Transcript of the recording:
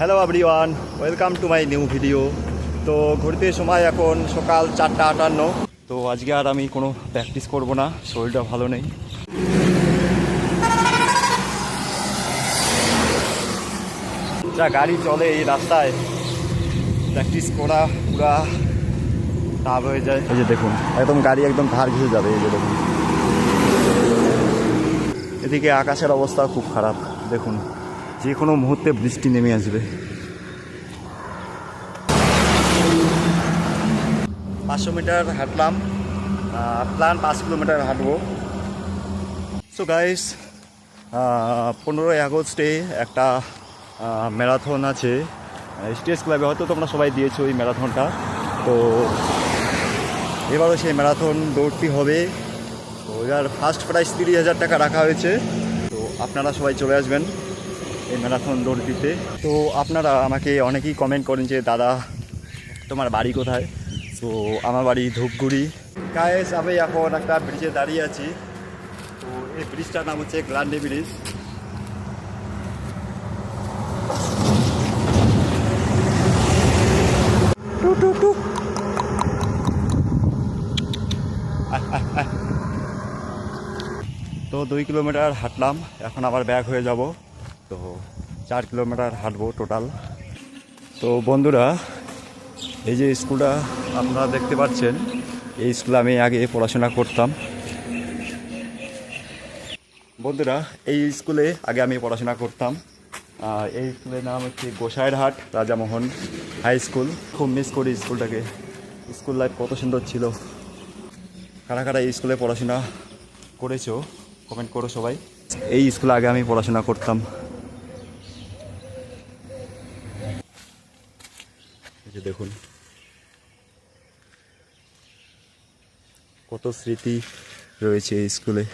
Hello everyone welcome to my new video তো ঘুরতে সময় এখন সকাল চারটা আটান্ন। তো আজকে আর আমি কোনো প্র্যাকটিস করব না, শরীরটা ভালো নেই। যা গাড়ি চলে এই রাস্তায় প্র্যাকটিস করা, পুরা টাপ হয়ে যায়। এই যে দেখুন, একদম গাড়ি একদম ধার ঘিরে যাবে, এই যে দেখুন। এদিকে আকাশের অবস্থা খুব খারাপ, দেখুন। যে কোনো মুহূর্তে বৃষ্টি নেমে আসবে। পাঁচশো মিটার হাঁটলাম প্ল্যান পাঁচ কিলোমিটার হাঁটবো। সো গাইস পনেরোই আগস্টে একটা ম্যারাথন আছে। স্টেজ ক্লাবে হয়তো তোমরা সবাই দিয়েছ ওই ম্যারাথনটা তো এবারও সেই ম্যারাথন দৌড়টি হবে। তো এবার ফার্স্ট প্রাইস তিরিশ হাজার টাকা রাখা হয়েছে। তো আপনারা সবাই চলে আসবেন। এই ম্যারাথন দৌড় দিতে তো আপনারা আমাকে অনেকেই কমেন্ট করেন যে দাদা তোমার বাড়ি কোথায়? তো আমার বাড়ি ধূপগুড়ি। গায়েস আমি এখন একটা ব্রিজে দাঁড়িয়ে আছি। তো এই ব্রিজটার নাম হচ্ছে গ্লান্ডি ব্রিজ তো দুই কিলোমিটার হাঁটলাম এখন আবার ব্যাক হয়ে যাব। তো চার কিলোমিটার হাঁটবো টোটাল তো বন্ধুরা, এই যে স্কুলটা আপনারা দেখতে পাচ্ছেন, এই স্কুলে আমি আগে পড়াশোনা করতাম। বন্ধুরা, এই স্কুলে আগে আমি পড়াশোনা করতাম। এই স্কুলের নাম হচ্ছে গোসাইরহাট রাজামোহন হাই স্কুল। খুব মিস করি স্কুলটাকে। স্কুল লাইফ কত সুন্দর ছিল। কারা কারা এই স্কুলে পড়াশোনা করেছ? কমেন্ট করো সবাই। এই স্কুলে আগে আমি পড়াশোনা করতাম। যে দেখুন। কত স্মৃতি রয়েছে স্কুলে।